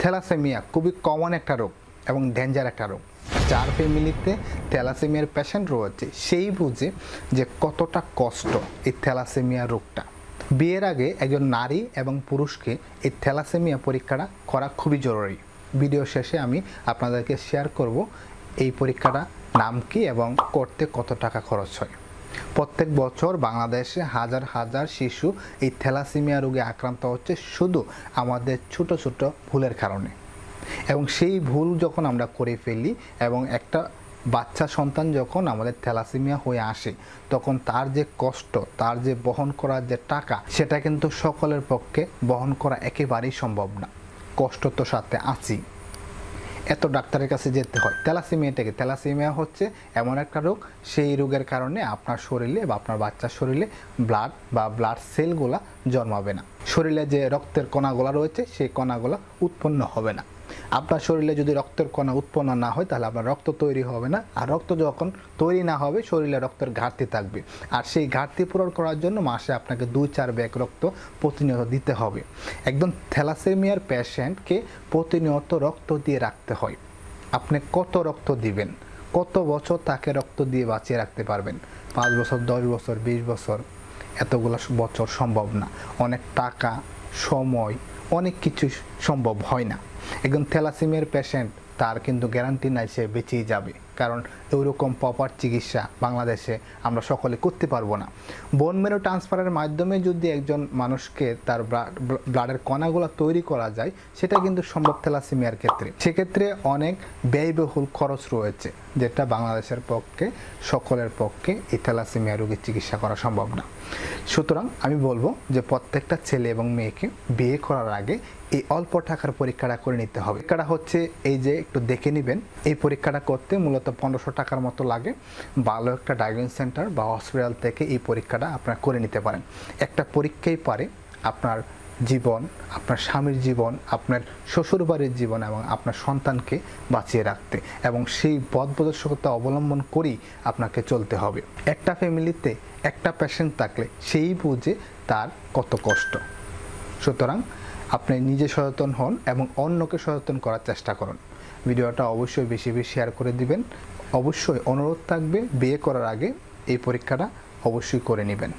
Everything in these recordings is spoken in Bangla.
থ্যালাসেমিয়া খুবই কমন একটা রোগ এবং ডেঞ্জার একটা রোগ। যার ফ্যামিলিতে থ্যালাসেমিয়ার পেশেন্ট রয়েছে, সেই বুঝে যে কতটা কষ্ট এই থ্যালাসেমিয়া রোগটা। বিয়ের আগে একজন নারী এবং পুরুষকে এই থ্যালাসেমিয়া পরীক্ষাটা করা খুবই জরুরি। ভিডিও শেষে আমি আপনাদেরকে শেয়ার করব এই পরীক্ষাটা নাম কি এবং করতে কত টাকা খরচ হয়। প্রত্যেক বছর বাংলাদেশে হাজার হাজার শিশু এই থ্যালাসিমিয়া রোগে আক্রান্ত হচ্ছে শুধু আমাদের ছোট ছোট ভুলের কারণে। এবং সেই ভুল যখন আমরা করে ফেলি এবং একটা বাচ্চা সন্তান যখন আমাদের থ্যালাসিমিয়া হয়ে আসে, তখন তার যে কষ্ট, তার যে বহন করার যে টাকা, সেটা কিন্তু সকলের পক্ষে বহন করা একেবারেই সম্ভব না। কষ্ট তো সাথে আছি এত ডাক্তারের কাছে যেতে হয়। তেলাসিমিয়া থেকে। তেলাসিমিয়া হচ্ছে এমন একটা রোগ, সেই রোগের কারণে আপনার শরীরে বা আপনার বাচ্চার শরীরে ব্লাড বা ব্লাড সেলগুলা জন্মাবে না। শরীরে যে রক্তের কণাগুলা রয়েছে, সেই কণাগুলা উৎপন্ন হবে না। আপনার শরীরে যদি রক্তের কণা উৎপন্ন না হয়, তাহলে আপনার রক্ত তৈরি হবে না। আর রক্ত যখন তৈরি না হবে, শরীরে রক্তের ঘাটতি থাকবে। আর সেই ঘাটতি পূরণ করার জন্য মাসে আপনাকে দুই চার ব্যাগ রক্ত প্রতিনিয়ত দিতে হবে। একদম থ্যালাসেমিয়ার পেশেন্টকে প্রতিনিয়ত রক্ত দিয়ে রাখতে হয়। আপনি কত রক্ত দিবেন? কত বছর তাকে রক্ত দিয়ে বাঁচিয়ে রাখতে পারবেন? পাঁচ বছর, দশ বছর, বিশ বছর? এতগুলো বছর সম্ভব না। অনেক টাকা, সময়, অনেক কিছু সম্ভব হয় না। একজন থ্যালাসেমিয়ার পেশেন্ট, তার কিন্তু গ্যারান্টি নাই সে বেঁচেই যাবে। কারণ ওইরকম প্রপার চিকিৎসা বাংলাদেশে আমরা সকলে করতে পারব না। বোন মেরো ট্রান্সফারের মাধ্যমে যদি একজন মানুষকে তার ব্লাডের কণাগুলো তৈরি করা যায়, সেটা কিন্তু সম্ভব থ্যালাসেমিয়ার ক্ষেত্রে। সেক্ষেত্রে অনেক ব্যয়বহুল খরচ রয়েছে, যেটা বাংলাদেশের পক্ষে, সকলের পক্ষে এই থ্যালাসেমিয়া রোগীর চিকিৎসা করা সম্ভব না। সুতরাং আমি বলব যে প্রত্যেকটা ছেলে এবং মেয়েকে বিয়ে করার আগে এই অল্প টাকার পরীক্ষাটা করে নিতে হবে। পরীক্ষাটা হচ্ছে এই যে একটু দেখে নেবেন। এই পরীক্ষাটা করতে মূলত পনেরোশো টাকার মতো লাগে। ভালো একটা ডায়াগনোস সেন্টার বা হসপিটাল থেকে এই পরীক্ষাটা আপনারা করে নিতে পারেন। একটা পরীক্ষাই পারে আপনার জীবন, আপনার স্বামীর জীবন, আপনার শ্বশুরবাড়ির জীবন এবং আপনার সন্তানকে বাঁচিয়ে রাখতে। এবং সেই পথ প্রদর্শকতা অবলম্বন করেই আপনাকে চলতে হবে। একটা ফ্যামিলিতে একটা পেশেন্ট থাকলে সেই বুঝে তার কত কষ্ট। সুতরাং আপনি নিজে সচেতন হন এবং অন্যকে সচেতন করার চেষ্টা করুন। ভিডিওটা অবশ্যই বেশি বেশি শেয়ার করে দিবেন। অবশ্যই অনুরোধ থাকবে, বিয়ে করার আগে এই পরীক্ষাটা অবশ্যই করে নেবেন।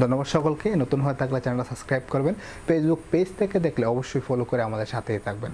ধন্যবাদ সকলকে। নতুন হয়ে থাকলে চ্যানেলটা সাবস্ক্রাইব করবেন। ফেসবুক পেজ থেকে দেখলে অবশ্যই ফলো করে আমাদের সাথেই থাকবেন।